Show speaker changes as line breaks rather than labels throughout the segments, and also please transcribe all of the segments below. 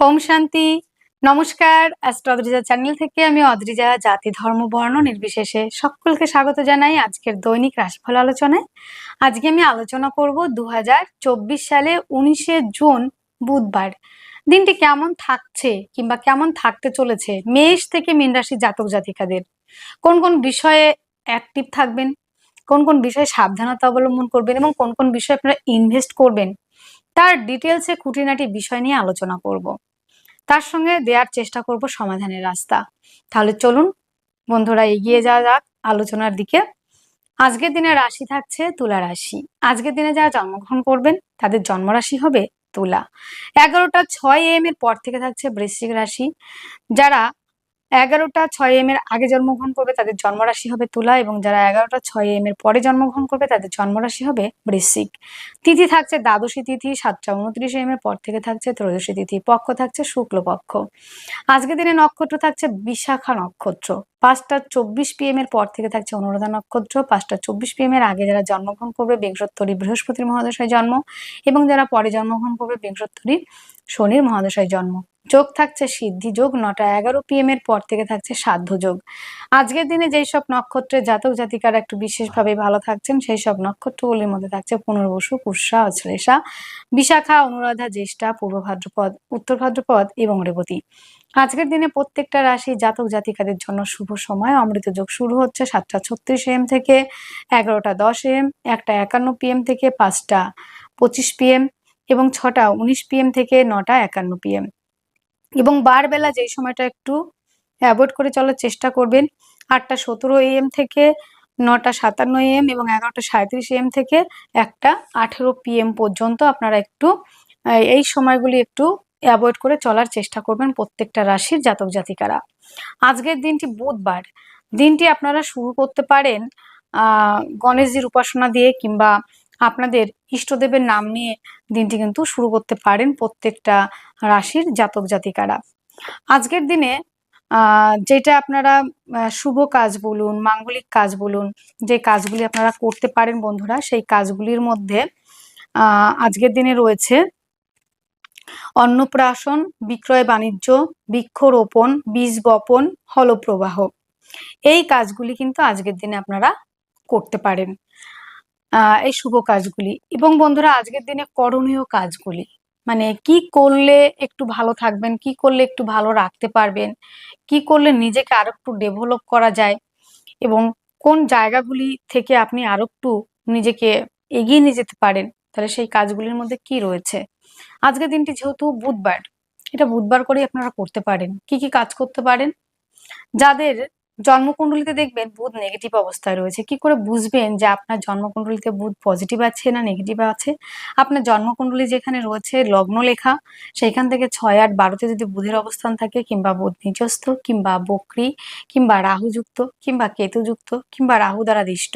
ওম শান্তি। নমস্কার astro Adrija channel থেকে আমি অদ্রিজা, জাতি, ধর্ম, বর্ণ নির্বিশেষে সকলকে স্বাগত জানাই আজকের দৈনিক রাশিফল আলোচনায়। আজকে আমি আলোচনা করব দু হাজার চব্বিশ সালে উনিশে জুন, বুধবার। দিনটি কেমন থাকছে কিংবা কেমন থাকতে চলেছে মেষ থেকে মীন রাশি জাতক জাতিকাদের? কোন কোন বিষয়ে অ্যাক্টিভ থাকবেন? কোন কোন বিষয়ে সাবধানতা অবলম্বন করবেন? এবং কোন কোন বিষয়ে আপনারা ইনভেস্ট করবেন? তার ডিটেলসে খুঁটিনাটি বিষয় নিয়ে আলোচনা করব। তার সঙ্গে দেওয়ার চেষ্টা করব সমাধানের রাস্তা। তাহলে চলুন, বন্ধুরা এগিয়ে যাওয়া যাক আলোচনার দিকে। আজকের দিনে রাশি থাকছে তুলা রাশি। আজকের দিনে যারা জন্মগ্রহণ করবেন, তাদের জন্মরাশি হবে তুলা। এগারোটা ছয় এম এর পর থেকে থাকছে বৃশ্চিক রাশি। যারা এগারোটা ছয় এম এর আগে জন্মগ্রহণ করবে, তাদের জন্মরাশি হবে তুলা এবং যারা এগারোটা ছয় এম এর পরে জন্মগ্রহণ করবে, তাদের জন্মরাশি হবে বৃশ্চিক। তিথি থাকছে দ্বাদশী তিথি, সাতটা উনত্রিশ এম এর পর থেকে থাকছে ত্রয়োদশী তিথি, পক্ষ থাকছে শুক্লপক্ষ। আজকের দিনে নক্ষত্র থাকছে বিশাখা নক্ষত্র। পাঁচটা চব্বিশ পিএম এর পর থেকে থাকছে অনুরাধা নক্ষত্র। পাঁচটা চব্বিশ পিএম এর আগে যারা জন্মগ্রহণ করবে বিংশোত্তরী বৃহস্পতির মহাদশায় জন্ম এবং যারা পরে জন্মগ্রহণ করবে বিংশোত্তরী শনির মহাদশায় জন্ম। যোগ থাকছে সিদ্ধি যোগ, নটা এগারো পিএম এর পর থেকে থাকছে সাধ্য যোগ। আজকের দিনে যেই সব নক্ষত্রের জাতক জাতিকারা একটু বিশেষভাবে ভালো থাকছেন, সেই সব নক্ষত্রগুলির মধ্যে থাকছে পুনর্বসু, পুষ্যা অশ্লেষা বিশাখা, অনুরাধা, জ্যেষ্ঠা, পূর্ব ভাদ্রপদ, উত্তর ভাদ্রপদ এবং রেবতী। আজকের দিনে প্রত্যেকটা রাশি জাতক জাতিকাদের জন্য শুভ সময়। অমৃত যোগ শুরু হচ্ছে সাতটা ছত্রিশ এম থেকে, এগারোটা দশ এম একটা একান্ন পিএম থেকে, পাঁচটা পঁচিশ পিএম এবং ছটা উনিশ পিএম থেকে, নটা একান্ন পিএম এবং বারবেলা যেই সময়টা একটু অ্যাভয়েড করে চলার চেষ্টা করবেন, আটটা সতেরো এম থেকে, নটা সাতান্ন এম এবং এগারোটা সাঁত্রিশ এম থেকে, একটা আঠেরো পিএম পর্যন্ত আপনারা একটু, এই সময়গুলি একটু অ্যাভয়েড করে চলার চেষ্টা করবেন প্রত্যেকটা রাশির জাতক জাতিকারা। আজকের দিনটি বুধবার। দিনটি আপনারা শুরু করতে পারেন গণেশজির উপাসনা দিয়ে কিংবা আপনাদের ইষ্টদেবের নাম নিয়ে দিনটি কিন্তু শুরু করতে পারেন প্রত্যেকটা রাশির জাতক জাতিকারা। আজকের দিনে যেটা আপনারা শুভ কাজ বলুন, মাঙ্গলিক কাজ বলুন, যে কাজগুলি আপনারা করতে পারেন বন্ধুরা, সেই কাজগুলির মধ্যে আজকের দিনে রয়েছে অন্নপ্রাশন, বিক্রয় বাণিজ্য, বৃক্ষরোপণ, বীজ বপন, হলপ্রবাহ। এই কাজগুলি কিন্তু আজকের দিনে আপনারা করতে পারেন। এই শুভ কাজগুলি। এবং বন্ধুরা, আজকের দিনে করণীয় কাজগুলি। মানে কি করলে একটু ভালো থাকবেন, কি করলে একটু ভালো রাখতে পারবেন, কি করলে নিজেকে আরও একটু ডেভেলপ করা যায় এবং কোন জায়গাগুলি থেকে আপনি আরও একটু নিজেকে এগিয়ে নিয়ে যেতে পারেন তাহলে সেই কাজগুলির মধ্যে কি রয়েছে? আজকের দিনটি যেহেতু বুধবার, এটা বুধবার করেই আপনারা করতে পারেন। কি কি কাজ করতে পারেন? যাদের জন্মকুণ্ডলিতে দেখবেন বুধ নেগেটিভ অবস্থায় রয়েছে। কি করে বুঝবেন যে আপনার জন্মকুণ্ডলিতে বুধ পজিটিভ আছে না নেগেটিভ আছে? আপনার জন্মকুণ্ডলী যেখানে রয়েছে লগ্ন লেখা সেখান থেকে ছয় আট বারোতে যদি বুধের অবস্থান থাকে, কিংবা বুধ নিজস্থ, কিংবা বক্রি, কিংবা রাহুযুক্ত, কিংবা কেতুযুক্ত, কিংবা রাহু দ্বারা দিষ্ট।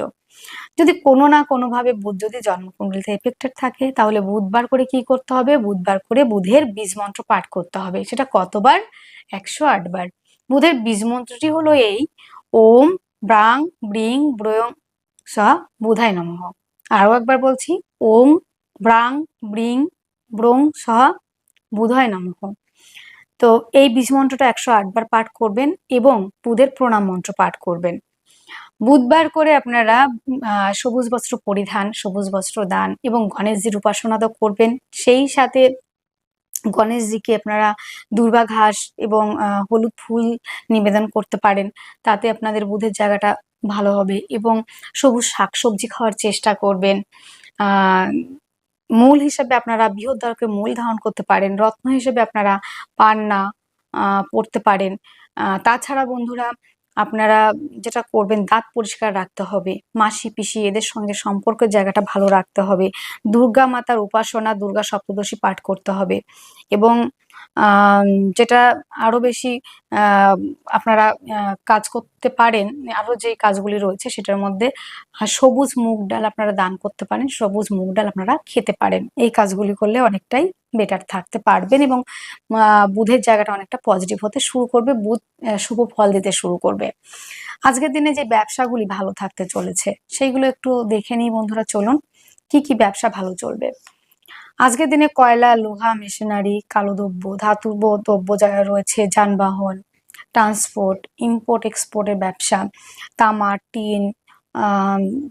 যদি কোনো না কোনোভাবে বুধ যদি জন্মকুণ্ডলিতে এফেক্টেড থাকে, তাহলে বুধবার করে কি করতে হবে? বুধবার করে বুধের বীজ মন্ত্র পাঠ করতে হবে। সেটা কতবার? একশো বার বুধের বীজ মন্ত্রটি হলো এই। ওম, ব্রাং, ব্রিং, ব্রয়ং, স, বুধায় নমঃ। আরও একবার বলছি, ওম, ব্রাং, ব্রিং, ব্রং, স, বুধায় নমঃ। তো এই বীজ মন্ত্রটা একশো আটবার পাঠ করবেন এবং বুধের প্রণাম মন্ত্র পাঠ করবেন। বুধবার করে আপনারা সবুজ বস্ত্র পরিধান, সবুজ বস্ত্র দান এবং গণেশজির উপাসনা তো করবেন, সেই সাথে গণেশজিকে আপনারা দুর্বা ঘাস এবং হলুদ ফুল নিবেদন করতে পারেন, তাতে আপনাদের বুধের জায়গাটা ভালো হবে এবং সবুজ শাকসবজি খাওয়ার চেষ্টা করবেন। মূল হিসেবে আপনারা বৃহৎ মূল ধারণ করতে পারেন, রত্ন হিসেবে আপনারা পান্না পড়তে পারেন। তাছাড়া বন্ধুরা আপনারা যেটা করবেন, দাঁত পরিষ্কার রাখতে হবে। মাসি, পিসি এদের সঙ্গে সম্পর্কের জায়গাটা ভালো রাখতে হবে। দুর্গা মাতার উপাসনা দুর্গা সপ্তদশী পাঠ করতে হবে। এবং যেটা আরও বেশি আপনারা কাজ করতে পারেন, আরও যে কাজগুলি রয়েছে সেটার মধ্যে সবুজ মুগ ডাল আপনারা দান করতে পারেন, সবুজ মুগ ডাল আপনারা খেতে পারেন। এই কাজগুলি করলে অনেকটাই বেটার থাকতে পারবেন এবং বুধের জায়গাটা অনেকটা পজিটিভ হতে শুরু করবে, বুধ শুভ ফল দিতে শুরু করবে। আজকের দিনে যে ব্যবসাগুলি ভালো থাকতে চলেছে, সেইগুলো একটু দেখে নিই বন্ধুরা, চলুন। কি কি ব্যবসা ভালো চলবে? আজকের দিনে কয়লা, লোহা মেশিনারি কালো দ্রব্য, ধাতু দ্রব্য যারা রয়েছে, যানবাহন ট্রান্সপোর্ট ইম্পোর্ট এক্সপোর্টের ব্যবসা তামা টিন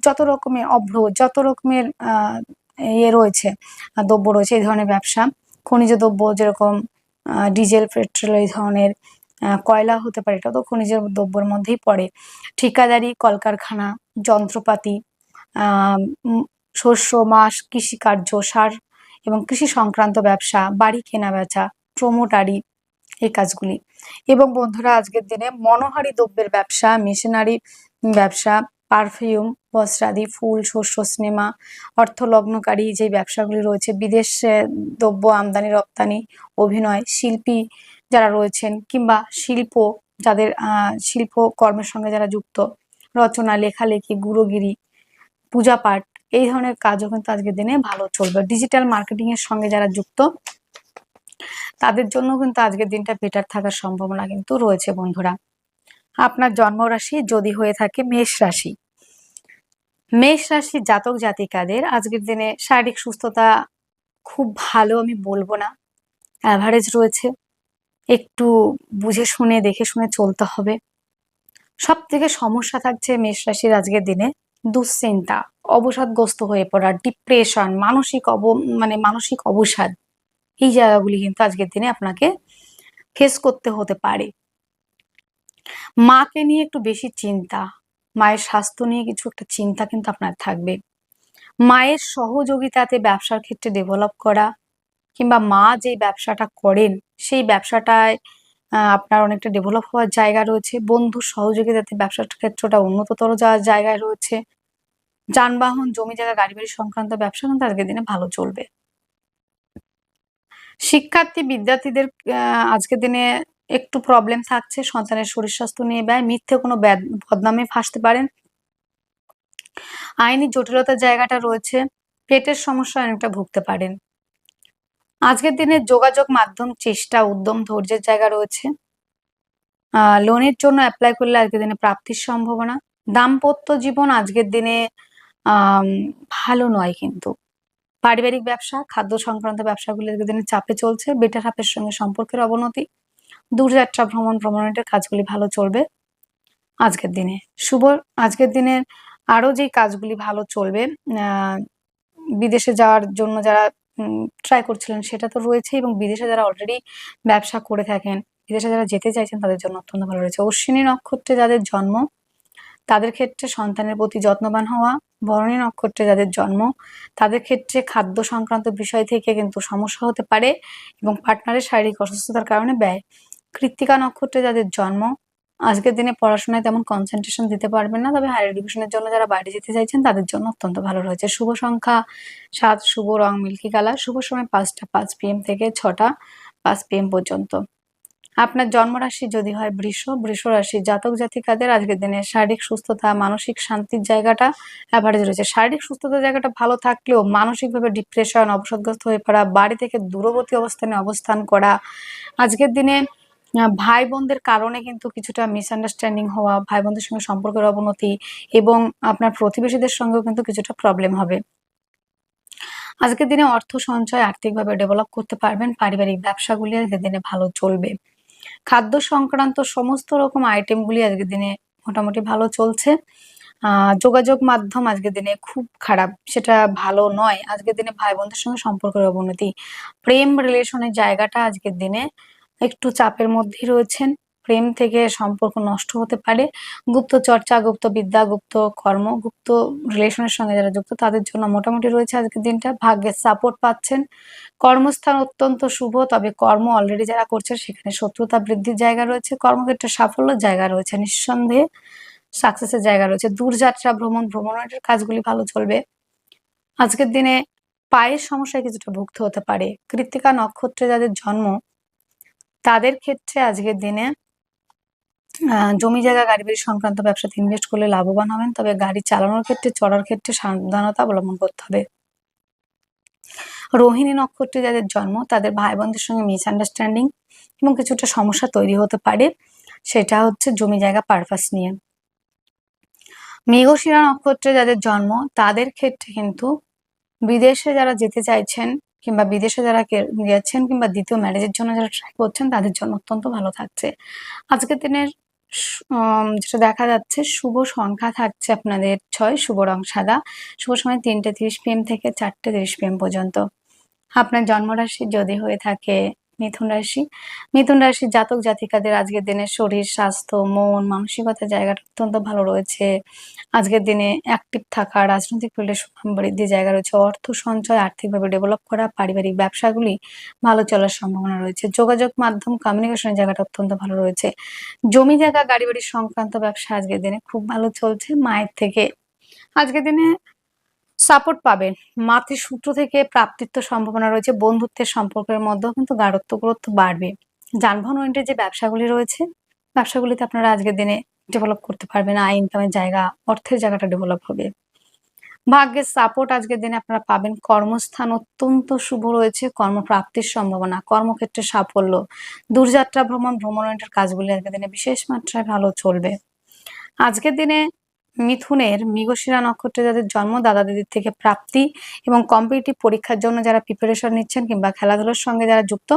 যত রকমের অভ্র, যত রকমের ইয়ে রয়েছে দ্রব্য রয়েছে, এই ধরনের ব্যবসা। খনিজ দ্রব্য যেরকম ডিজেল, পেট্রোল, এই ধরনের কয়লা হতে পারে এটা তো খনিজ দ্রব্যের মধ্যেই পড়ে। ঠিকাদারি, কলকারখানা, যন্ত্রপাতি শস্য মাস কৃষিকার্য, সার এবং কৃষি সংক্রান্ত ব্যবসা, বাড়ি কেনা বেচা, প্রমোটারি, এই কাজগুলি। এবং বন্ধুরা, আজকের দিনে মনোহারি দ্রব্যের ব্যবসা, মেশিনারি ব্যবসা পারফিউম, বস্ত্রাদি, ফুল, শস্য, সিনেমা অর্থলগ্নকারী যে ব্যবসাগুলি রয়েছে, বিদেশে দ্রব্য আমদানি, রপ্তানি, অভিনয়, শিল্পী যারা রয়েছেন কিংবা শিল্প যাদের শিল্প কর্মের সঙ্গে যারা যুক্ত, রচনা, লেখালেখি, গুরুগিরি, পূজা পাঠ, এই ধরনের কাজও কিন্তু আজকের দিনে ভালো চলবে। ডিজিটাল মার্কেটিং এর সঙ্গে যারা যুক্ত, তাদের জন্য কিন্তু আজকের দিনটা বেটার থাকার সম্ভাবনা কিন্তু রয়েছে বন্ধুরা। আপনার জন্মরাশি যদি হয়ে থাকে মেষ রাশি। মেষ রাশি জাতক জাতিকাদের আজকের দিনে শারীরিক সুস্থতা খুব ভালো আমি বলব না। অ্যাভারেজ রয়েছে। একটু বুঝে শুনে, দেখে শুনে চলতে হবে। সব থেকে সমস্যা থাকছে মেষ রাশির আজকের দিনে দুশ্চিন্তা, অবসাদগ্রস্ত হয়ে পড়া ডিপ্রেশন মানসিক অব মানে মানসিক অবসাদ। এই জায়গাগুলি কিন্তু আজকের দিনে আপনাকে ফেস করতে হতে পারে। মাকে নিয়ে একটু বেশি চিন্তা মায়ের স্বাস্থ্য নিয়ে কিছু একটা চিন্তা কিন্তু আপনার থাকবে। মায়ের সহযোগিতাতে ব্যবসার ক্ষেত্রে ডেভেলপ করা কিংবা মা যে ব্যবসাটা করেন, সেই ব্যবসাটায় আপনার অনেকটা ডেভেলপ হওয়ার জায়গা রয়েছে। বন্ধুর সহযোগিতাতে ব্যবসার ক্ষেত্রটা উন্নততর যাওয়ার জায়গায় রয়েছে। যানবাহন, জমি জায়গা, গাড়ি বাড়ি সংক্রান্ত ব্যবসা কিন্তু আজকের দিনে ভালো চলবে। শিক্ষার্থী, বিদ্যার্থীদের আজকের দিনে একটু প্রবলেম থাকছে, সন্তানের শরীর স্বাস্থ্য নিয়ে ব্যয়, মিথ্যে কোনো বদনামে ফাঁসতে পারেন। আইনি জটিলতার জায়গাটা রয়েছে, পেটের সমস্যা অনেকটা ভুগতে পারেন। আজকের দিনে যোগাযোগ মাধ্যম, চেষ্টা, উদ্যম, ধৈর্যের জায়গা রয়েছে। লোনের জন্য অ্যাপ্লাই করলে আজকের দিনে প্রাপ্তির সম্ভাবনা। দাম্পত্য জীবন আজকের দিনে ভালো নয় কিন্তু। পারিবারিক ব্যবসা, খাদ্য সংক্রান্ত ব্যবসাগুলি আজকের দিনে চাপে চলছে, বেটার হাফের সঙ্গে সম্পর্কের অবনতি। দূরযাত্রা, ভ্রমণ, ভ্রমণের কাজগুলি ভালো চলবে আজকের দিনে। শুভ, আজকের দিনের আরও যে কাজগুলি ভালো চলবে বিদেশে যাওয়ার জন্য যারা ট্রাই করছিলেন সেটা তো রয়েছে এবং বিদেশে যারা অলরেডি ব্যবসা করে থাকেন, বিদেশে যারা যেতে চাইছেন তাদের জন্য অত্যন্ত ভালো রয়েছে। অশ্বিনী নক্ষত্রে যাদের জন্ম, তাদের ক্ষেত্রে সন্তানের প্রতি যত্নবান হওয়া ভরণী নক্ষত্রে যাদের জন্ম, তাদের ক্ষেত্রে খাদ্য সংক্রান্ত বিষয় থেকে কিন্তু সমস্যা হতে পারে এবং পার্টনারের শারীরিক অসুস্থতার কারণে ব্যয়। কৃত্তিকা নক্ষত্রে যাদের জন্ম, আজকের দিনে পড়াশোনায় তেমন কনসেন্ট্রেশন দিতে পারবেন না। তবে হায়ার এডুকেশনের জন্য যারা বাইরে যেতে চাইছেন, তাদের জন্য অত্যন্ত ভালো রয়েছে। শুভ সংখ্যা সাত, শুভ রং মিল্কি কালার। শুভ সময় পাঁচটা, পাঁচ পিএম থেকে ছটা, পাঁচ পিএম পর্যন্ত। আপনার জন্মরাশি যদি হয় বৃষ বৃষ রাশি জাতক জাতিকাদের আজকের দিনে শারীরিক সুস্থতা, মানসিক শান্তির জায়গাটা অ্যাভারেজ রয়েছে। শারীরিক সুস্থতার জায়গাটা ভালো থাকলেও মানসিকভাবে ডিপ্রেশন অবসাদগ্রস্ত হয়ে পড়া, বাড়ি থেকে দূরবর্তী অবস্থানে অবস্থান করা, আজকের দিনে ভাই বোনদের কারণে কিন্তু কিছুটা মিসআন্ডারস্ট্যান্ডিং হওয়া ভাই বোনদের সঙ্গে সম্পর্কের অবনতি এবং আপনার প্রতিবেশীদের সঙ্গেও কিন্তু কিছুটা প্রবলেম হবে। আজকের দিনে অর্থ সঞ্চয় আর্থিকভাবে ডেভেলপ করতে পারবেন, পারিবারিক ব্যবসাগুলি আজকের দিনে ভালো চলবে। খাদ্য সংক্রান্ত সমস্ত রকম আইটেমগুলি আজকের দিনে মোটামুটি ভালো চলছে। যোগাযোগ মাধ্যম আজকের দিনে খুব খারাপ, সেটা ভালো নয়। আজকের দিনে ভাই বোনদের সঙ্গে সম্পর্কের অবনতি, প্রেম রিলেশনের জায়গাটা আজকের দিনে একটু চাপের মধ্যেই রয়েছেন। প্রেম থেকে সম্পর্ক নষ্ট হতে পারে। গুপ্ত চর্চা, গুপ্ত বিদ্যা, গুপ্ত কর্ম, গুপ্ত রিলেশনের সঙ্গে যারা যুক্ত, তাদের জন্য মোটামুটি রয়েছে আজকের দিনটা। ভাগ্যের সাপোর্ট পাচ্ছেন। কর্মস্থান অত্যন্ত শুভ, তবে কর্ম অলরেডি যারা করছে সেখানে শত্রুতা বৃদ্ধির জায়গা রয়েছে। কর্মক্ষেত্রে সাফল্যের জায়গা রয়েছে নিঃসন্দেহে। সাকসেসের জায়গা রয়েছে। দূরযাত্রা, ভ্রমণ, ভ্রমণের কাজগুলি ভালো চলবে। আজকের দিনে পায়ের সমস্যায় কিছুটা ভুগতে হতে পারে। কৃত্তিকা নক্ষত্রে যাদের জন্ম তাদের ক্ষেত্রে আজকের দিনে জমি জায়গা, গাড়ি বাড়ি সংক্রান্ত ব্যবসাতে ইনভেস্ট করলে লাভবান হবেন। তবে গাড়ি চালানোর ক্ষেত্রে, চড়ার ক্ষেত্রে সাবধানতা অবলম্বন করতে হবে। রোহিণী নক্ষত্রে যাদের জন্ম, তাদের ভাই বোনদের সঙ্গে মিসআন্ডারস্ট্যান্ডিং এবং কিছুটা সমস্যা তৈরি হতে পারে। সেটা হচ্ছে জমি জায়গা পারপাস নিয়ে। মেঘশিরা নক্ষত্রে যাদের জন্ম, তাদের ক্ষেত্রে কিন্তু বিদেশে যারা যেতে চাইছেন কিংবা বিদেশে যারা গেছেন কিংবা দ্বিতীয় ম্যারেজের জন্য যারা ট্রাই করছেন, তাদের জন্য অত্যন্ত ভালো থাকছে। আজকের দিনের যেটা দেখা যাচ্ছে, শুভ সংখ্যা থাকছে আপনাদের ছয়, শুভ রং সাদা। শুভ সময় তিনটে তিরিশ পিএম থেকে চারটে তিরিশ পিএম পর্যন্ত। আপনার জন্মরাশি যদি হয়ে থাকে মিথুন রাশি। মিথুন রাশির জাতক জাতিকাদের আজকের দিনে শরীর, স্বাস্থ্য, মন মানসিকতার জায়গাটা অত্যন্ত ভালো রয়েছে। আজকের দিনে অ্যাক্টিভ থাকা, রাজনৈতিক ফিল্ডে সুনাম বৃদ্ধির জায়গা রয়েছে। অর্থ সঞ্চয়, আর্থিকভাবে ডেভেলপ করা, পারিবারিক ব্যবসাগুলি ভালো চলার সম্ভাবনা রয়েছে। যোগাযোগ মাধ্যম কমিউনিকেশনের জায়গাটা অত্যন্ত ভালো রয়েছে। জমি জায়গা, গাড়ি বাড়ি সংক্রান্ত ব্যবসা আজকের দিনে খুব ভালো চলছে। মায়ের থেকে আজকের দিনে সাপোর্ট পাবেন। মাতৃসূত্র থেকে প্রাপ্তিত্ব সম্ভাবনা রয়েছে। বন্ধুত্বের সম্পর্কের মধ্যেও কিন্তু গাঢ়ত্ব, গুরুত্ব বাড়বে। যানবাহন ওয়েন্টের যে ব্যবসাগুলি রয়েছে, ব্যবসাগুলিতে আপনারা আজকের দিনে ডেভেলপ করতে পারবেন। আয় ইনকামের জায়গা, অর্থের জায়গাটা ডেভেলপ হবে। ভাগ্যের সাপোর্ট আজকের দিনে আপনারা পাবেন। কর্মস্থান অত্যন্ত শুভ রয়েছে। কর্মপ্রাপ্তির সম্ভাবনা, কর্মক্ষেত্রে সাফল্য। দূরযাত্রা, ভ্রমণ ভ্রমণের কাজগুলি আজকের দিনে বিশেষ মাত্রায় ভালো চলবে। আজকের দিনে মিথুনের মৃগশিরা নক্ষত্রে যাদের জন্ম দাদা দিদির থেকে প্রাপ্তি এবং কম্পিটিটিভ পরীক্ষার জন্য যারা প্রিপারেশন নিচ্ছেন কিংবা খেলাধুলার সঙ্গে যারা যুক্ত,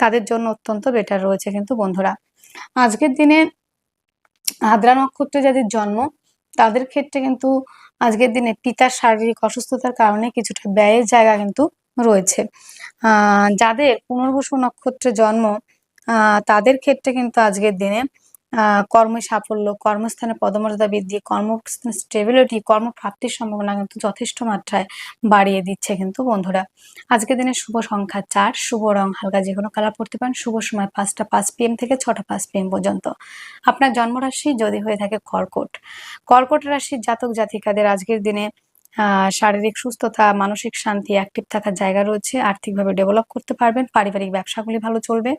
তাদের জন্য অত্যন্ত বেটার রয়েছে কিন্তু বন্ধুরা। আজকের দিনে আদ্রা নক্ষত্রে যাদের জন্ম, তাদের ক্ষেত্রে কিন্তু আজকের দিনে পিতার শারীরিক অসুস্থতার কারণে কিছুটা ব্যয়ের জায়গা কিন্তু রয়েছে। যাদের পুনর্বসু নক্ষত্রে জন্ম তাদের ক্ষেত্রে কিন্তু আজকের দিনে কর্মে সাফল্য, কর্মস্থানে পদমর্যাদা বৃদ্ধি, কর্মস্থানে স্টেবিলিটি কর্মপ্রাপ্তির সম্ভাবনা কিন্তু যথেষ্ট মাত্রায় বাড়িয়ে দিচ্ছে কিন্তু বন্ধুরা। আজকের দিনে শুভ সংখ্যা চার, শুভ রং হালকা যে কোনো কালার পড়তে পারেন, শুভ সময় পাঁচটা পাঁচ পিএম থেকে ছটা পাঁচ পিএম পর্যন্ত। আপনার জন্মরাশি যদি হয়ে থাকে কর্কট। কর্কট রাশির জাতক জাতিকাদের আজকের দিনে শারীরিক সুস্থতা, মানসিক শান্তি অ্যাক্টিভ থাকার জায়গা রয়েছে, আর্থিকভাবে ডেভেলপ করতে পারবেন, পারিবারিক ব্যবসাগুলি ভালো চলবে।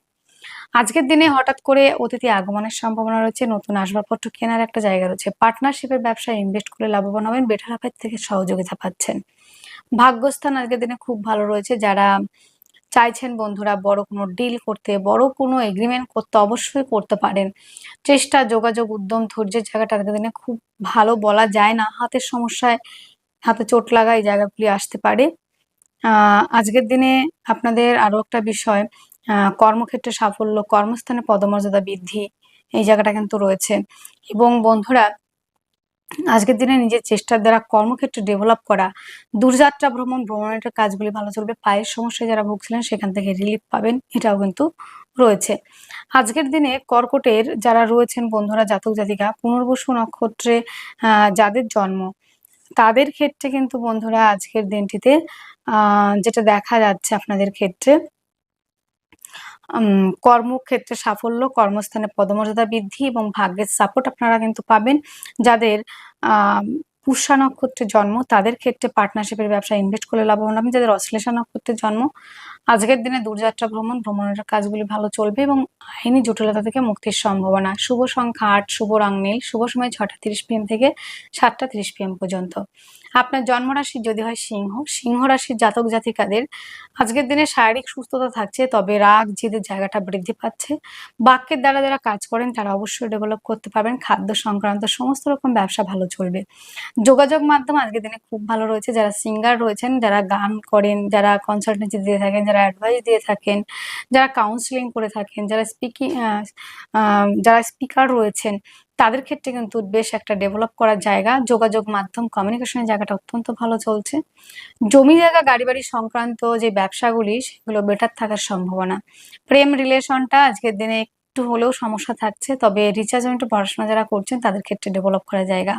আজকের দিনে হঠাৎ করে অতিথি আগমনের সম্ভাবনা রয়েছে, নতুন আসবাবপত্র কেনার একটা জায়গা রয়েছে। পার্টনারশিপের ব্যবসায় ইনভেস্ট করে লাভবান হবেন বেটার হাফের থেকে সহযোগিতা পাচ্ছেন। ভাগ্যস্থান আজকের দিনে খুব ভালো রয়েছে। যারা চাইছেন বন্ধুরা বড় কোনো ডিল করতে, বড় কোনো এগ্রিমেন্ট করতে অবশ্যই করতে পারেন। চেষ্টা, যোগাযোগ, উদ্যম, ধৈর্যের জায়গাটা আজকের দিনে খুব ভালো বলা যায় না। হাতের সমস্যায় হাতে চোট লাগা এই জায়গাগুলি আসতে পারে। আজকের দিনে আপনাদের আরও একটা বিষয় কর্মক্ষেত্রে সাফল্য, কর্মস্থানে পদমর্যাদা বৃদ্ধি, এই জায়গাটা কিন্তু রয়েছে। এবং বন্ধুরা, আজকের দিনে নিজের চেষ্টার দ্বারা কর্মক্ষেত্রে ডেভেলপ করা, দূরযাত্রা ভ্রমণ, ভ্রমণের কাজগুলি ভালো চলবে, পায়ের সমস্যায় যারা ভুগছিলেন সেখান থেকে রিলিফ পাবেন, এটাও কিন্তু রয়েছে। আজকের দিনে কর্কটের যারা রয়েছেন বন্ধুরা, জাতক জাতিকা, পুনর্বসু নক্ষত্রে যাদের জন্ম, তাদের ক্ষেত্রে কিন্তু বন্ধুরা আজকের দিনটিতে যেটা দেখা যাচ্ছে আপনাদের ক্ষেত্রে কর্মক্ষেত্রে সাফল্য, কর্মস্থানে পদমর্যাদা বৃদ্ধি এবং ভাগ্যের সাপোর্ট আপনারা কিন্তু পাবেন। যাদের পুষা নক্ষত্রে জন্ম, তাদের ক্ষেত্রে পার্টনারশিপের ব্যবসা ইনভেস্ট করে লাভবান হবেন। যাদের অশ্লেষা নক্ষত্রে জন্ম আজকের দিনে দূরযাত্রা ভ্রমণ, ভ্রমণের কাজগুলি ভালো চলবে এবং আইনি জটিলতা থেকে মুক্তির সম্ভাবনা। শুভ সংখ্যা আট, শুভ রং নীল, শুভ সময় ছটা তিরিশ পিএম থেকে সাতটা তিরিশ পিএম পর্যন্ত। আপনার জন্মরাশি যদি হয় সিংহ সিংহ রাশির জাতক জাতিকাদের আজকের দিনে শারীরিক সুস্থতা থাকছে, তবে রাগ জিদের জায়গাটা বৃদ্ধি পাচ্ছে। বাক্যের দ্বারা যারা কাজ করেন, তারা অবশ্যই ডেভেলপ করতে পারবেন। খাদ্য সংক্রান্ত সমস্ত রকম ব্যবসা ভালো চলবে। যোগাযোগ মাধ্যম আজকের দিনে খুব ভালো রয়েছে। যারা সিঙ্গার রয়েছেন, যারা গান করেন, যারা কনসালটেন্সি দিয়ে থাকেন যারা অ্যাডভাইস দিয়ে থাকেন, যারা কাউন্সিলিং করে থাকেন, যারা স্পিকিং যারা স্পিকার রয়েছেন, তাদের ক্ষেত্রে কিন্তু বেশ একটা ডেভেলপ করার জায়গা। যোগাযোগ মাধ্যম কমিউনিকেশনের জায়গাটা অত্যন্ত ভালো চলছে। জমি জায়গা গাড়ি বাড়ি সংক্রান্ত যে ব্যবসাগুলি, সেগুলো বেটার থাকার সম্ভাবনা। প্রেম রিলেশনটা আজকের দিনে একটু হলেও সমস্যা থাকছে। তবে রিচার্জ একটু পড়াশোনা যারা করছেন, তাদের ক্ষেত্রে ডেভেলপ করা জায়গা।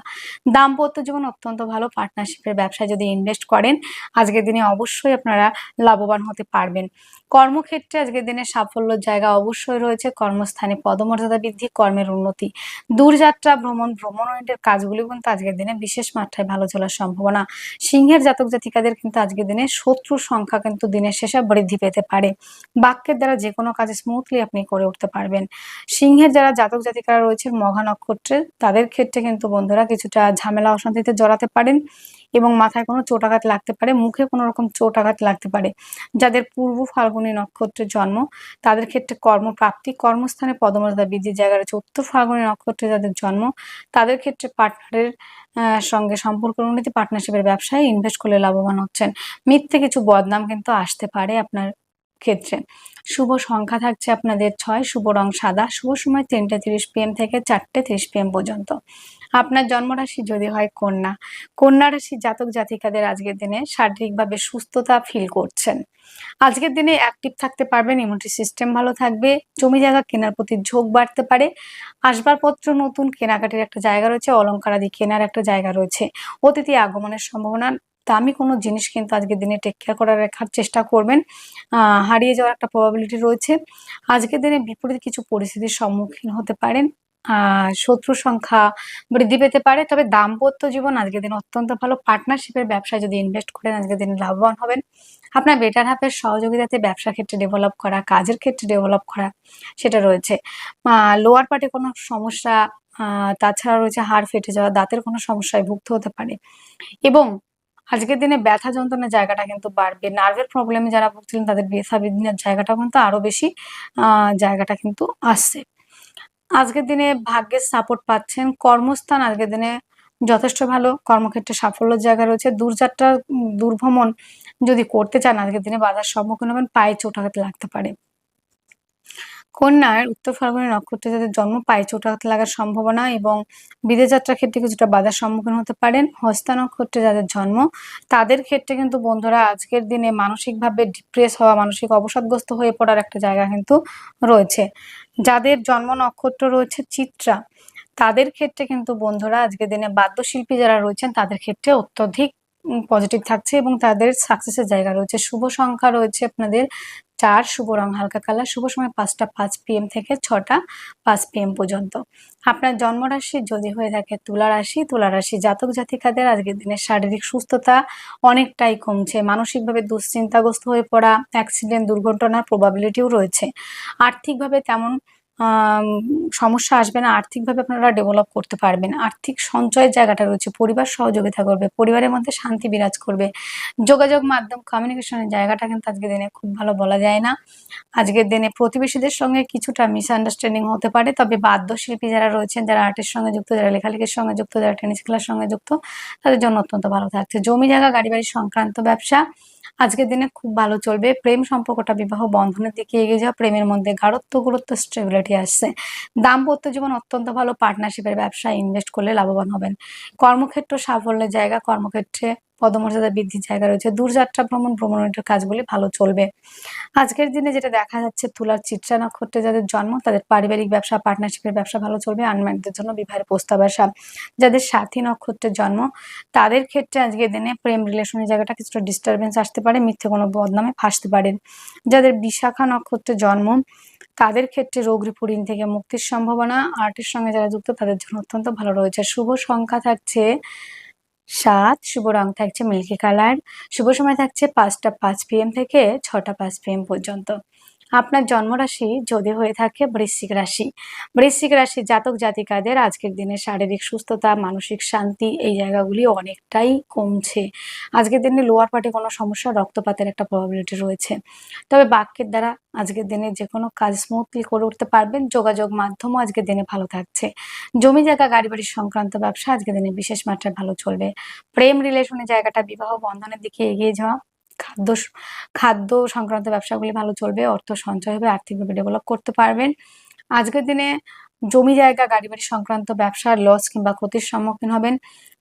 দাম্পত্য জীবন অত্যন্ত ভালো। পার্টনারশিপের ব্যবসায় যদি ইনভেস্ট করেন, আজকের দিনে অবশ্যই আপনারা লাভবান হতে পারবেন। কর্মক্ষেত্রে আজকের দিনে সাফল্যের জায়গা অবশ্যই রয়েছে। কর্মস্থানে পদমর্যাদা বৃদ্ধি, কর্মের উন্নতি। দূরযাত্রা, ভ্রমণ ভ্রমণ ভ্রমণের কাজগুলি কিন্তু আজকের দিনে বিশেষ মাত্রায় ভালো চলার সম্ভাবনা। সিংহের জাতক জাতিকাদের কিন্তু আজকের দিনে শত্রুর সংখ্যা কিন্তু দিনের শেষে বৃদ্ধি পেতে পারে। বাক্যের দ্বারা যে কোনো কাজ স্মুথলি আপনি করে উঠতে পারবেন। সিংহের যারা জাতক জাতিকারা রয়েছে মঘা নক্ষত্রে তাদের ক্ষেত্রে কিন্তু বন্ধুরা কিছুটা ঝামেলা অশান্তিতে জড়াতে পারেন। এবং মাথায় কোনো চোটাঘাত লাগতে পারে, মুখে কোনো রকম চোটাঘাত লাগতে পারে। যাদের পূর্ব ফাল্গুনী নক্ষত্রের জন্ম, তাদের ক্ষেত্রে কর্মপ্রাপ্তি, কর্মস্থানে পদমর্যাদা বৃদ্ধির জায়গা রয়েছে উত্তর ফাল্গুনী নক্ষত্রে যাদের জন্ম, তাদের ক্ষেত্রে পার্টনারের সঙ্গে সম্পর্ক উন্নতি, পার্টনারশিপের ব্যবসায় ইনভেস্ট করলে লাভবান হচ্ছেন। মিথ্যে কিছু বদনাম কিন্তু আসতে পারে আপনার ক্ষেত্রে। শুভ সংখ্যা থাকছে আপনাদের ছয়, শুভ রং সাদা, শুভ সময় তিনটে তিরিশ পিএম থেকে চারটে তিরিশ পিএম পর্যন্ত। আপনার জন্মরাশি যদি হয় কন্যা কন্যা রাশি জাতক জাতিকাদের আজকের দিনে শারীরিকভাবে সুস্থতা ফিল করছেন। আজকের দিনে অ্যাক্টিভ থাকতে পারবেন ইমিউনিটি সিস্টেম ভালো থাকবে, জমি জায়গা কেনার প্রতি ঝোঁক বাড়তে পারে, আসবাবপত্র নতুন কেনাকাটির একটা জায়গা রয়েছে অলঙ্কার আদি কেনার একটা জায়গা রয়েছে। অতিথি আগমনের সম্ভাবনা দামি কোনো জিনিস কিন্তু আজকের দিনে টেক কেয়ার করার রাখার চেষ্টা করবেন। হারিয়ে যাওয়ার একটা প্রবাবিলিটি রয়েছে। আজকের দিনে বিপরীত কিছু পরিস্থিতির সম্মুখীন হতে পারেন। শত্রু সংখ্যা বৃদ্ধি পেতে পারে, তবে দাম্পত্য জীবন আজকের দিন অত্যন্ত ভালো। পার্টনারশিপের ব্যবসায় যদি ইনভেস্ট করেন, আজকের দিন লাভবান হবেন। আপনার বেটার হাফের সহযোগিতাতে ব্যবসা ক্ষেত্রে ডেভেলপ করা, কাজের ক্ষেত্রে ডেভেলপ করা সেটা রয়েছে। লোয়ার পার্টে কোনো সমস্যা তাছাড়া রয়েছে হাড় ফেটে যাওয়া, দাঁতের কোনো সমস্যায় ভুগতে হতে পারে। এবং আজকের দিনে ব্যথা যন্ত্রণার জায়গাটা কিন্তু বাড়বে। নার্ভের প্রবলেমে যারা ভুগছিলেন, তাদের ব্যথা বেদনার জায়গাটা কিন্তু আরও বেশি জায়গাটা কিন্তু আসছে। আজকের দিনে ভাগ্যের সাপোর্ট পাচ্ছেন। কর্মস্থান আজকের দিনে যথেষ্ট ভালো। কর্মক্ষেত্রে সাফল্যের জায়গা রয়েছে। দূরযাত্রা দূরভ্রমণ যদি করতে চান, আজকের দিনে বাধার সম্মুখীন হবেন। পায়ে চোট লাগতে পারে। কন্যার উত্তর ফাল্গুনী নক্ষত্রে যাদের জন্ম পায়ে চোটাঘাত লাগার সম্ভাবনা এবং বিদেশ যাত্রার ক্ষেত্রে কিছুটা বাধার সম্মুখীন হতে পারেন। হস্তা নক্ষত্রে যাদের জন্ম, তাদের ক্ষেত্রে কিন্তু বন্ধুরা আজকের দিনে মানসিকভাবে ডিপ্রেস হওয়া, মানসিক অবসাদগ্রস্ত হয়ে পড়ার একটা জায়গা কিন্তু রয়েছে। যাদের জন্ম নক্ষত্র রয়েছে চিত্রা, তাদের ক্ষেত্রে কিন্তু বন্ধুরা আজকের দিনে বাদ্যশিল্পী যারা রয়েছেন, তাদের ক্ষেত্রে অত্যধিক পজিটিভ থাকছে এবং তাদের সাকসেসের জায়গা রয়েছে। শুভ সংখ্যা রয়েছে আপনাদের চার, শুভ রং, হালকা কালার। শুভ সময় পাঁচটা, পাঁচ পিএম থেকে ছটা, পাঁচ পিএম পর্যন্ত। আপনার জন্মরাশি যদি হয়ে থাকে তুলা রাশি তুলা রাশি জাতক জাতিকাদের আজকের দিনে শারীরিক সুস্থতা অনেকটাই কমছে। মানসিকভাবে দুশ্চিন্তাগ্রস্ত হয়ে পড়া অ্যাক্সিডেন্ট দুর্ঘটনার প্রবাবিলিটিও রয়েছে। আর্থিকভাবে তেমন সমস্যা আসবে না, আর্থিকভাবে আপনারা ডেভেলপ করতে পারবেন। আর্থিক সঞ্চয়ের জায়গাটা রয়েছে, পরিবার সহযোগিতা করবে, পরিবারের মধ্যে শান্তি বিরাজ করবে। যোগাযোগ মাধ্যম কমিউনিকেশনের জায়গাটা কিন্তু আজকের দিনে খুব ভালো বলা যায় না। আজকের দিনে প্রতিবেশীদের সঙ্গে কিছুটা মিসআন্ডারস্ট্যান্ডিং হতে পারে, তবে বাদ্যশিল্পী যারা রয়েছেন, যারা আর্টের সঙ্গে যুক্ত, যারা লেখালেখির সঙ্গে যুক্ত, যারা টেনিস খেলার সঙ্গে যুক্ত, তাদের জন্য অত্যন্ত ভালো থাকছে। জমি জায়গা, গাড়ি বাড়ি সংক্রান্ত ব্যবসা আজকের দিনে খুব ভালো চলবে। প্রেম সম্পর্কটা বিবাহ বন্ধনের দিকে এগিয়ে যাওয়া, প্রেমের মধ্যে গাঢ়ত্ব গুরুত্ব স্টেবিলিটি আসছে। দাম্পত্য জীবন অত্যন্ত ভালো পার্টনারশিপের ব্যবসায় ইনভেস্ট করলে লাভবান হবেন। কর্মক্ষেত্র সাফল্যের জায়গা, কর্মক্ষেত্রে পদমর্যাদা বৃদ্ধির জায়গা রয়েছে। দূরযাত্রা ভ্রমণ, ভ্রমণের কাজগুলি ভালো চলবে। আজকের দিনে যেটা দেখা যাচ্ছে, তুলার চিত্রা নক্ষত্রে যাদের জন্ম, তাদের পারিবারিক ব্যবসা পার্টনারশিপের ব্যবসা ভালো চলবে আনম্যারিডদের জন্য বিবাহের প্রস্তাব আসা। যাদের সাথী নক্ষত্রের জন্ম, তাদের ক্ষেত্রে আজকের দিনে প্রেম রিলেশনের জায়গাটা কিছুটা ডিস্টারবেন্স আসতে পারে, মিথ্যে কোনো বদনামে ফাঁসতে পারেন। যাদের বিশাখা নক্ষত্রের জন্ম, তাদের ক্ষেত্রে রোগ রিপোর্টিং থেকে মুক্তির সম্ভাবনা। আর্টের সঙ্গে যারা যুক্ত, তাদের জন্য অত্যন্ত ভালো রয়েছে। শুভ সংখ্যা থাকছে সাত, শুভ রং থাকছে মিল্কি কালার। শুভ সময় থাকছে পাঁচটা পাঁচ পিএম থেকে ছটা পাঁচ পিএম পর্যন্ত। আপনার জন্মরাশি যদি হয়ে থাকে বৃশ্চিক রাশি। বৃশ্চিক রাশি জাতক জাতিকাদের আজকের দিনে শারীরিক সুস্থতা, মানসিক শান্তি এই জায়গাগুলি অনেকটাই কমছে। আজকের দিনে লোয়ার পার্টে কোনো সমস্যা, রক্তপাতের একটা প্রবাবিলিটি রয়েছে। তবে বাক্যের দ্বারা আজকের দিনে যে কোনো কাজ স্মুথলি করে উঠতে পারবেন। যোগাযোগ মাধ্যমও আজকের দিনে ভালো থাকছে। জমি জায়গা, গাড়ি বাড়ি সংক্রান্ত ব্যবসা আজকের দিনে বিশেষ মাত্রায় ভালো চলবে। প্রেম রিলেশনের জায়গাটা, বিবাহ বন্ধনের দিকে এগিয়ে যাওয়া খাদ্য খাদ্য সংক্রান্ত ব্যবসাগুলি ভালো চলবে, অর্থ সঞ্চয় হবে, আর্থিকভাবে ডেভেলপ করতে পারবেন। আজকের দিনে জমি জায়গা গাড়ি বাড়ি সংক্রান্ত ব্যবসার লস কিংবা ক্ষতির সম্মুখীন হবেন।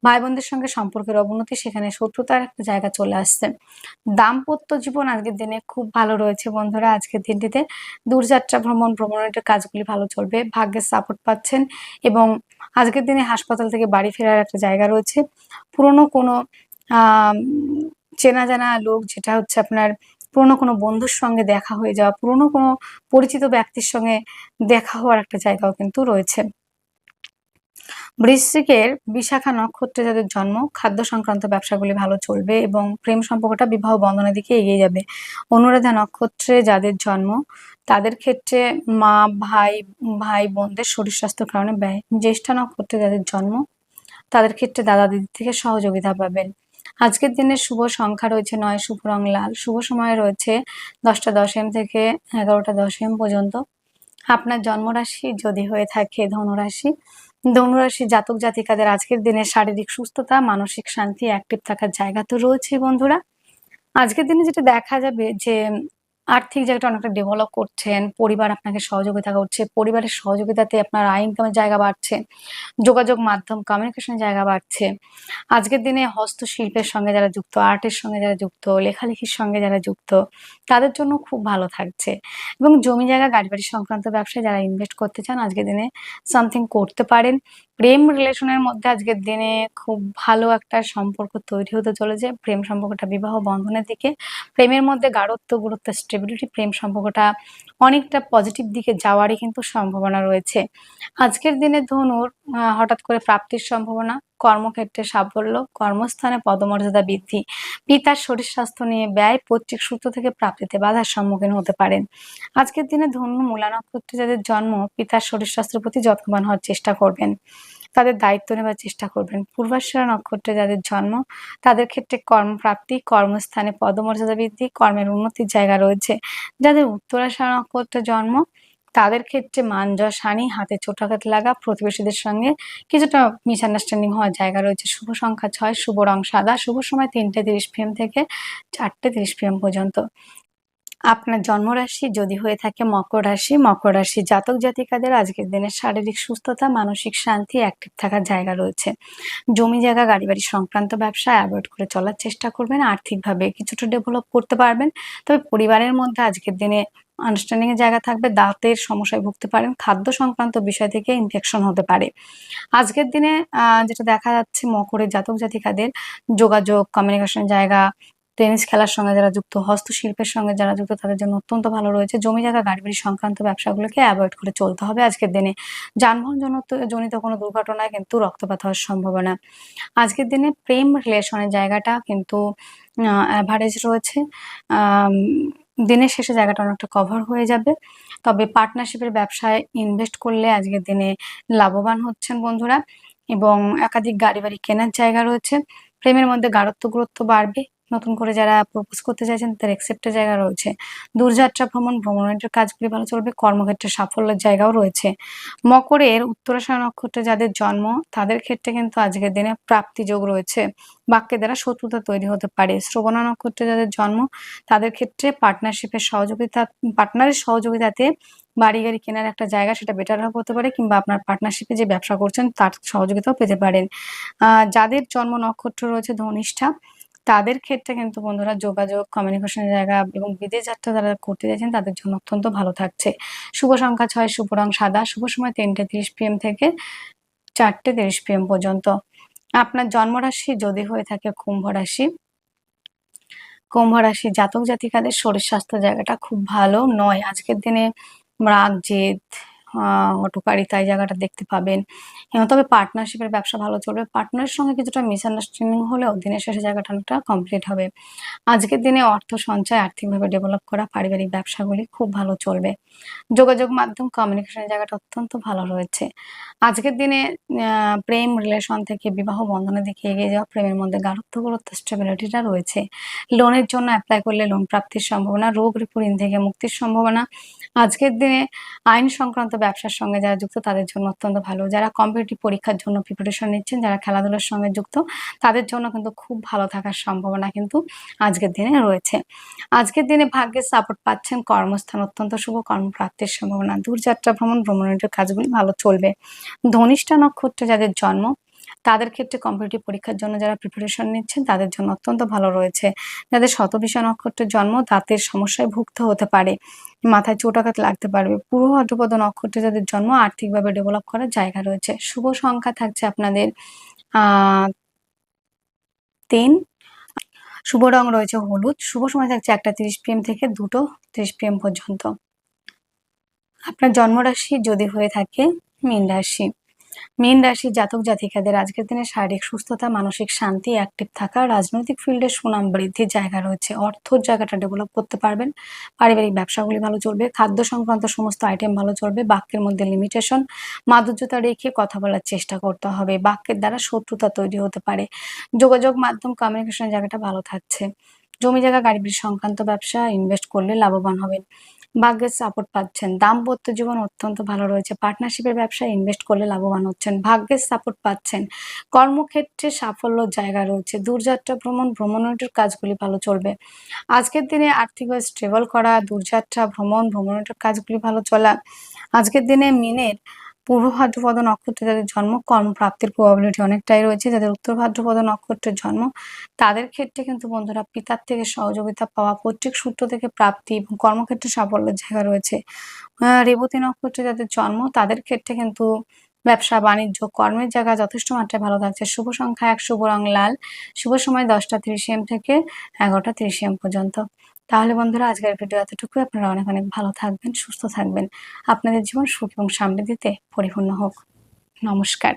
ভাই বোনদের সঙ্গে সম্পর্কের অবনতি, সেখানে শত্রুতার একটা জায়গা চলে আসছে। দাম্পত্য জীবন আজকের দিনে খুব ভালো রয়েছে বন্ধুরা আজকের দিনটিতে। দূরযাত্রা, ভ্রমণ, ভ্রমণের কাজগুলি ভালো চলবে, ভাগ্যের সাপোর্ট পাচ্ছেন এবং আজকের দিনে হাসপাতাল থেকে বাড়ি ফেরার একটা জায়গা রয়েছে। পুরনো কোনো চেনা জানা লোক, যেটা হচ্ছে আপনার পুরনো কোনো বন্ধুর সঙ্গে দেখা হয়ে যাওয়া, পুরনো কোনো পরিচিত ব্যক্তির সঙ্গে দেখা হওয়ার একটা জায়গাও কিন্তু রয়েছে। বৃশ্চিকের বিশাখা নক্ষত্রে যাদের জন্ম, খাদ্য সংক্রান্ত ব্যবসাগুলি ভালো চলবে এবং প্রেম সম্পর্কটা বিবাহ বন্ধনের দিকে এগিয়ে যাবে। অনুরাধা নক্ষত্রে যাদের জন্ম, তাদের ক্ষেত্রে মা, ভাই ভাই বোনদের শরীর স্বাস্থ্যের কারণে ব্যয়। জ্যেষ্ঠা নক্ষত্রে যাদের জন্ম, তাদের ক্ষেত্রে দাদা দিদির থেকে সহযোগিতা পাবেন। আজকের দিনের শুভ সংখ্যা রয়েছে নয়, শুভ রং লাল। শুভ সময় রয়েছে দশটা দশ এম থেকে এগারোটা দশ এম পর্যন্ত। আপনার জন্মরাশি যদি হয়ে থাকে ধনুরাশি ধনুরাশি জাতক জাতিকাদের আজকের দিনে শারীরিক সুস্থতা, মানসিক শান্তি অ্যাক্টিভ থাকার জায়গা তো রয়েছে বন্ধুরা। আজকের দিনে যেটা দেখা যাবে যে আর্থিক জায়গাটা অনেকটা ডেভেলপ করছেন, পরিবার আপনাকে সহযোগিতা করছে, পরিবারের সহযোগিতাতে আপনার আয় ইনকামের জায়গা বাড়ছে, যোগাযোগ মাধ্যম কমিউনিকেশনের জায়গা বাড়ছে। আজকের দিনে হস্তশিল্পের সঙ্গে যারা যুক্ত আর্টের সঙ্গে যারা যুক্ত, লেখালেখির সঙ্গে যারা যুক্ত, তাদের জন্য খুব ভালো থাকছে। এবং জমি জায়গা, গাড়ি বাড়ি সংক্রান্ত ব্যবসায় যারা ইনভেস্ট করতে চান, আজকের দিনে সামথিং করতে পারেন। প্রেম রিলেশনের মধ্যে আজকের দিনে খুব ভালো একটা সম্পর্ক তৈরি হতে চলেছে। প্রেম সম্পর্কটা বিবাহ বন্ধনের দিকে। প্রেমের মধ্যে গাঢ়ত্ব, গুরুত্ব স্টেবিলিটি প্রেম সম্পর্কটা অনেকটা পজিটিভ দিকে যাওয়ারই কিন্তু সম্ভাবনা রয়েছে। আজকের দিনে ধনুর হঠাৎ করে প্রাপ্তির সম্ভাবনা কর্মক্ষেত্রে সাফল্য, কর্মস্থানে পদমর্যাদা বৃদ্ধি, পিতার শরীর স্বাস্থ্য নিয়ে ব্যয় পৈতৃক সূত্র থেকে প্রাপ্তিতে বাধার সম্মুখীন হতে পারেন। আজকের দিনে ধন্য মূলা নক্ষত্রে যাদের জন্ম পিতার শরীর স্বাস্থ্যের প্রতি যত্নবান হওয়ার চেষ্টা করবেন, তাদের দায়িত্ব নেবার চেষ্টা করবেন। পূর্বাশরা নক্ষত্রে যাদের জন্ম, তাদের ক্ষেত্রে কর্মপ্রাপ্তি, কর্মস্থানে পদমর্যাদা বৃদ্ধি, কর্মের উন্নতির জায়গা রয়েছে। যাদের উত্তরাশা নক্ষত্রে জন্ম তাদের ক্ষেত্রে মান যশ, হানি, হাতে চোটাঘাত লাগা, প্রতিবেশীদের সঙ্গে কিছুটা মিসআন্ডারস্ট্যান্ডিং হওয়ার জায়গা রয়েছে। শুভ সংখ্যা ছয়, শুভ রং সাদা, শুভ সময় তিনটে তিরিশ পিএম থেকে চারটে তিরিশ পিএম পর্যন্ত। আপনার জন্মরাশি যদি হয়ে থাকে মকর রাশি মকর রাশি জাতক জাতিকাদের আজকের দিনে শারীরিক সুস্থতা, মানসিক শান্তি অ্যাক্টিভ থাকার জায়গা রয়েছে। জমি জায়গা গাড়ি বাড়ি সংক্রান্ত ব্যবসা অ্যাভয়েড করে চলার চেষ্টা করবেন, আর্থিকভাবে কিছুটা ডেভেলপ করতে পারবেন। তবে পরিবারের মধ্যে আজকের দিনে আন্ডারস্ট্যান্ডিং এর জায়গা থাকবে, দাঁতের সমস্যায় ভুগতে পারেন, খাদ্য সংক্রান্ত বিষয় থেকে ইনফেকশন হতে পারে। আজকের দিনে যেটা দেখা যাচ্ছে মকরের জাতক জাতিকাদের, যোগাযোগ কমিউনিকেশন জায়গা টেনিস খেলার সঙ্গে যারা যুক্ত, হস্তশিল্পের সঙ্গে যারা যুক্ত, তাদের জন্য অত্যন্ত ভালো রয়েছে। জমি জায়গা, গাড়ি বাড়ি সংক্রান্ত ব্যবসাগুলোকে অ্যাভয়েড করে চলতে হবে আজকের দিনে। যানবাহন জনিত কোনো দুর্ঘটনায় কিন্তু রক্তপাত হওয়ার সম্ভাবনা। আজকের দিনে প্রেম রিলেশনের জায়গাটা কিন্তু অ্যাভারেজ রয়েছে। দিনের শেষে জায়গাটা অনেকটা কভার হয়ে যাবে। তবে পার্টনারশিপের ব্যবসায় ইনভেস্ট করলে আজকের দিনে লাভবান হচ্ছেন বন্ধুরা এবং একাধিক গাড়ি বাড়ি কেনার জায়গা রয়েছে। প্রেমের মধ্যে গাঢ়ত্ব গুরুত্ব বাড়বে। নতুন করে যারা প্রপোজ করতে চাইছেন, তাদের অ্যাকসেপ্টের জায়গা রয়েছে। দূরযাত্রা ভ্রমণ, ভ্রমণের কাজগুলি ভালো চলবে, কর্মক্ষেত্রে সাফল্যের জায়গাও রয়েছে। মকরের উত্তরাশা নক্ষত্রে যাদের জন্ম, তাদের ক্ষেত্রে কিন্তু আজকের দিনে প্রাপ্তি যোগ রয়েছে। বাক্যের দ্বারা শত্রুতা তৈরি হতে পারে। শ্রবণা নক্ষত্রে যাদের জন্ম, তাদের ক্ষেত্রে পার্টনারশিপের সহযোগিতা পার্টনারের সহযোগিতাতে বাড়ি গাড়ি কেনার একটা জায়গা, সেটা বেটার হতে পারে, কিংবা আপনার পার্টনারশিপে যে ব্যবসা করছেন, তার সহযোগিতাও পেতে পারেন। যাদের জন্ম নক্ষত্র রয়েছে ধনিষ্ঠা তাদের ক্ষেত্রে কিন্তু বন্ধুরা যোগাযোগ কমিউনিকেশনের জায়গা এবং বিদেশ যাত্রা যারা করতে চাইছেন তাদের জন্য অত্যন্ত ভালো থাকছে। শুভ সংখ্যা ছয়, শুভ রং সাদা। শুভ সময় তিনটে তিরিশ পিএম থেকে চারটে তিরিশ পিএম পর্যন্ত। আপনার জন্মরাশি যদি হয়ে থাকে কুম্ভ রাশি। কুম্ভ রাশি জাতক জাতিকাদের শরীর স্বাস্থ্য জায়গাটা খুব ভালো। নয়, আজকের দিনে রাগ, জেদ আহ, হটকারিতা এই জায়গাটা দেখতে পাবেন। এবং তবে পার্টনারশিপের ব্যবসা ভালো চলবে। পার্টনারের সঙ্গে কিছুটা মিসআন্ডারস্ট্যান্ডিং হলেও দিনের শেষে জায়গাটা অনেকটা কমপ্লিট হবে। আজকের দিনে অর্থ সঞ্চয় আর্থিকভাবে ডেভেলপ করা পারিবারিক ব্যবসাগুলি খুব ভালো চলবে। যোগাযোগ মাধ্যম কমিউনিকেশনের জায়গাটা অত্যন্ত ভালো রয়েছে। আজকের দিনে প্রেম রিলেশন থেকে বিবাহ বন্ধনের দিকে এগিয়ে যাওয়া প্রেমের মধ্যে গাঢ়ত্ব গুরুত্ব স্টেবিলিটিটা রয়েছে। লোনের জন্য অ্যাপ্লাই করলে লোন প্রাপ্তির সম্ভাবনা রোগ ঋণ থেকে মুক্তির সম্ভাবনা আজকের দিনে আইন সংক্রান্ত ব্যবসার সঙ্গে যারা যুক্ত, তাদের জন্য অত্যন্ত ভালো। যারা কম্পিটিটিভ পরীক্ষার জন্য প্রিপারেশন নিচ্ছেন, যারা খেলাধুলার সঙ্গে যুক্ত, তাদের জন্য কিন্তু খুব ভালো থাকার সম্ভাবনা কিন্তু আজকের দিনে রয়েছে। আজকের দিনে ভাগ্যের সাপোর্ট পাচ্ছেন, কর্মস্থান অত্যন্ত শুভ, কর্মপ্রাপ্তির সম্ভাবনা। দূরযাত্রা, ভ্রমণ, ভ্রমণের কাজগুলি ভালো চলবে। ধনিষ্ঠা নক্ষত্রে যাদের জন্ম তাদের ক্ষেত্রে কম্পিটিটিভ পরীক্ষার জন্য যারা প্রিপারেশন নিচ্ছেন, তাদের জন্য অত্যন্ত ভালো রয়েছে। যাদের শতবিষা নক্ষত্রের জন্ম দাঁতের সমস্যায় ভুগতে হতে পারে। মাথায় চোটাঘাত লাগতে পারবে। পূর্ব ভাদ্রপদ নক্ষত্রে যাদের জন্ম, আর্থিকভাবে ডেভেলপ করার জায়গা রয়েছে। শুভ সংখ্যা থাকছে আপনাদের তিন। শুভ রং রয়েছে হলুদ। শুভ সময় থাকছে একটা তিরিশ পিএম থেকে দুটো তিরিশ পিএম পর্যন্ত। আপনার জন্মরাশি যদি হয়ে থাকে, মীন রাশি। মীন রাশি জাতক জাতিকাদের আজকের দিনে শারীরিক সুস্থতা, মানসিক শান্তি অ্যাক্টিভ থাকা, রাজনৈতিক ফিল্ডে সুনাম বৃদ্ধির জায়গা রয়েছে। অর্থর জায়গাটা ডেভেলপ করতে পারবেন। পারিবারিক ব্যবসাগুলি ভালো চলবে, খাদ্য সংক্রান্ত সমস্ত আইটেম ভালো চলবে, বাক্যের মধ্যে লিমিটেশন মাধুর্যতা রেখে কথা বলার চেষ্টা করতে হবে। বাক্যের দ্বারা শত্রুতা তৈরি হতে পারে। যোগাযোগ মাধ্যম কমিউনিকেশনের জায়গাটা ভালো থাকছে। জমি জায়গা গাড়ি সংক্রান্ত ব্যবসা ইনভেস্ট করলে লাভবান হবেন। ভাগ্যের সাপোর্ট পাচ্ছেন। দাম্পত্য জীবন অত্যন্ত ভালো রয়েছে। পার্টনারশিপের ব্যবসায় ইনভেস্ট করলে লাভবান হচ্ছেন। ভাগ্যের সাপোর্ট পাচ্ছেন। কর্মক্ষেত্রে সাফল্য জায়গা রয়েছে। দূরযাত্রা ভ্রমণ, ভ্রমণের কাজগুলি ভালো চলবে। আজকের দিনে আর্থিকভাবে স্টেবল করা, দূরযাত্রা, ভ্রমণ, ভ্রমণের কাজগুলি ভালো চলা। আজকের দিনে মিনের পূর্ব ভাদ্রপদ নক্ষত্রে যাদের জন্ম, কর্মপ্রাপ্তির প্রবাবিলিটি অনেকটাই রয়েছে। যাদের উত্তর ভাদ্রপদ নক্ষত্রের জন্ম, তাদের ক্ষেত্রে কিন্তু বন্ধুরা পিতার থেকে সহযোগিতা পাওয়া, পৈতৃক সূত্র থেকে প্রাপ্তি এবং কর্মক্ষেত্রে সাফল্যের জায়গা রয়েছে। রেবতী নক্ষত্রে যাদের জন্ম, তাদের ক্ষেত্রে কিন্তু ব্যবসা, বাণিজ্য, কর্মের জায়গা যথেষ্ট মাত্রায় ভালো থাকছে। শুভ সংখ্যা এক, শুভ রং লাল। শুভ সময় দশটা তিরিশ এম থেকে এগারোটা তিরিশ এম পর্যন্ত। তাহলে বন্ধুরা, আজকের ভিডিও এতটুকু আপনারা অনেক অনেক ভালো থাকবেন, সুস্থ থাকবেন। আপনাদের জীবন সুখ এবং সমৃদ্ধিতে পরিপূর্ণ হোক। নমস্কার।